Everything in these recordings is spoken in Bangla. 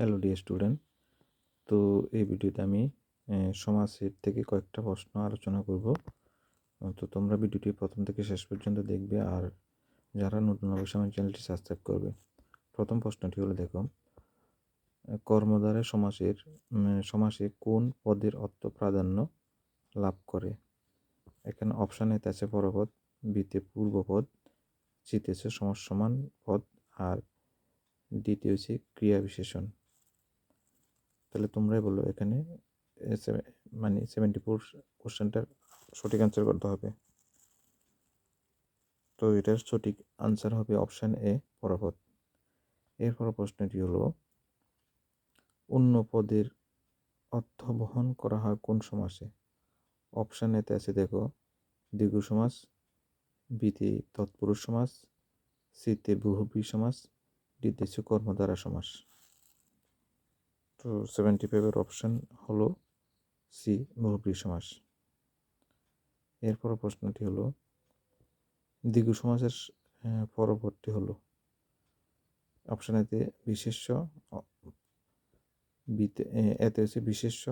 হ্যালো ডিয়ার স্টুডেন্ট তো এই ভিডিওতে আমি সমাজের থেকে কয়েকটা প্রশ্ন আলোচনা করব। তো তোমরা ভিডিওটি প্রথম থেকে শেষ পর্যন্ত দেখবে আর যারা নতুন অবশ্যই আমার চ্যানেলটি সাবস্ক্রাইব করবে। প্রথম প্রশ্নটি হলো, দেখো কর্মদ্বারা সমাজের সমাসে কোন পদের অর্থ প্রাধান্য লাভ করে? এখানে অপশান আছে পরপদ বিতে পূর্বপদ সিতে আছে সমসমান পদ, আর দ্বিতীয় হচ্ছে ক্রিয়া বিশেষণ। তাহলে তোমরাই বলো এখানে মানে সেভেন্টি ফোর কোশ্চেনটার সঠিক অ্যান্সার করতে হবে। তো এটার সঠিক আনসার হবে অপশান এ পরপদ এরপর প্রশ্নটি হলো, অন্য পদের অর্থ বহন করা হয় কোন সমাসে? অপশান এতে আছে দেখো দ্বিগু সমাস বিতে তৎপুরুষ সমাস সিতে বহুব্রী সমাস হচ্ছে কর্মদ্বারা সমাস। তো সেভেন্টি ফাইভের অপশান হলো সি বহুব্রী সমাস এরপর প্রশ্নটি হলো দ্বিগু সমাসের আহ, পরবর্তী হলো। অপশান এতে বিশেষ্য অ- বিতে এতে হচ্ছে বিশেষ্য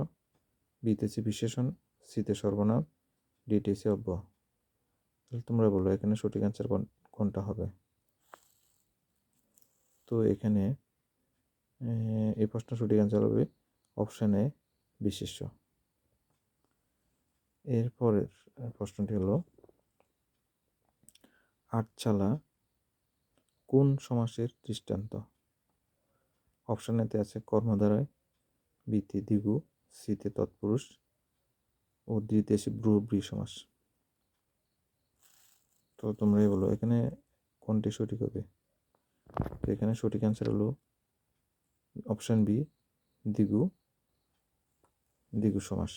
বিতে হচ্ছে বিশেষণ সিতে সর্বনাম ডিতে হচ্ছে অব্যয় তাহলে তোমরা বলো এখানে সঠিক অ্যান্সার কোনটা হবে? তো এখানে এই প্রশ্ন সঠিক অ্যান্সার হবে অপশান এ বিশেষ্য এরপরের প্রশ্নটি হলো, আটচালা কোন সমাসের দৃষ্টান্ত? অপশান এতে আছে কর্মধারায় বিতে দ্বিগু সিতে তৎপুরুষ, ও দ্বিতে আছে ব্রুব্রী সমাস। তো তোমরাই বলো, এখানে কোনটি সঠিক হবে? এখানে সঠিক অ্যান্সার হলো অপশান বি দিগু দিগু সমাস